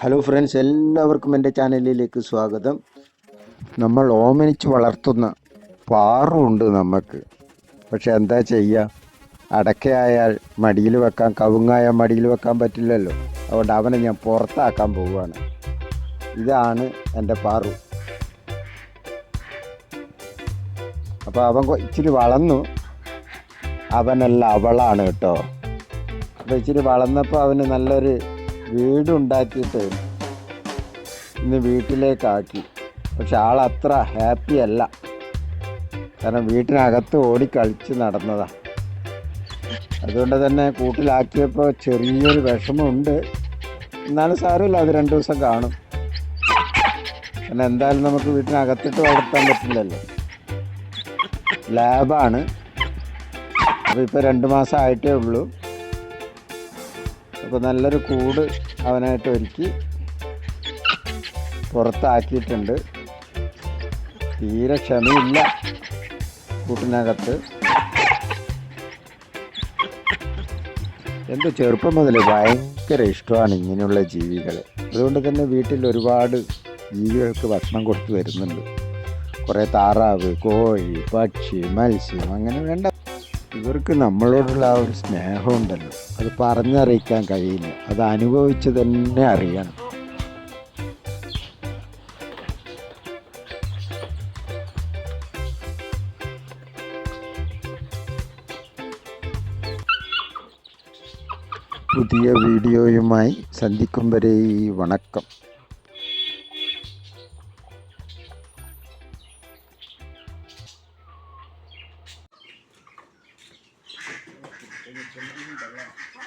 Hello friends എല്ലാവർക്കും എന്റെ ചാനലിലേക്ക് സ്വാഗതം. നമ്മൾ ഓമനിച്ച് വളർത്തുന്ന പാറുണ്ട് നമുക്ക് പക്ഷെ എന്താ ചെയ്യുക അടക്കയായാൽ മടിയിൽ വെക്കാൻ കവുങ്ങായാൽ മടിയിൽ വെക്കാൻ പറ്റില്ലല്ലോ. അതുകൊണ്ട് അവനെ ഞാൻ പുറത്താക്കാൻ പോവുകയാണ്. ഇതാണ് എന്റെ പാറു. അപ്പോൾ അവൻ ഇച്ചിരി വളർന്നു. അവനല്ല അവളാണ് കേട്ടോ. അപ്പോൾ ഇച്ചിരി വളർന്നപ്പോൾ അവന് നല്ലൊരു വീടുണ്ടാക്കിയിട്ട് ഇന്ന് വീട്ടിലേക്കാക്കി. പക്ഷെ ആൾ അത്ര ഹാപ്പി അല്ല. കാരണം വീട്ടിനകത്ത് ഓടി കളിച്ച് നടന്നതാ. അതുകൊണ്ട് തന്നെ കൂട്ടിലാക്കിയപ്പോൾ ചെറിയൊരു വിഷമമുണ്ട്. എന്നാലും സാരമില്ല അത് രണ്ട് ദിവസം കാണും. പിന്നെ എന്തായാലും നമുക്ക് വീട്ടിനകത്തിട്ട് വളർത്താൻ പറ്റില്ലല്ലോ. ലാബാണ്. അപ്പോൾ ഇപ്പോൾ രണ്ട് മാസം ആയിട്ടേ ഉള്ളൂ. അപ്പോൾ നല്ലൊരു കൂട് അവനായിട്ട് ഒരുക്കി പുറത്താക്കിയിട്ടുണ്ട്. തീരെ ക്ഷമയില്ല കൂട്ടിനകത്ത്. എന്റെ ചെറുപ്പം മുതൽ ഭയങ്കര ഇഷ്ടമാണ് ഇങ്ങനെയുള്ള ജീവികൾ അതുകൊണ്ട് തന്നെ വീട്ടിൽ ഒരുപാട് ജീവികൾക്ക് ഭക്ഷണം കൊടുത്തു വരുന്നുണ്ട്. കുറേ താറാവ് കോഴി പക്ഷി മത്സ്യം അങ്ങനെ വേണ്ട ഇവർക്ക് നമ്മളോടുള്ള ആ ഒരു സ്നേഹമുണ്ടല്ലോ. അത് പറഞ്ഞറിയിക്കാൻ കഴിയില്ല. അത് അനുഭവിച്ച് തന്നെ അറിയണം. പുതിയ വീഡിയോയുമായി സന്ധിക്കും വരെ വണക്കം. 全部都是一百万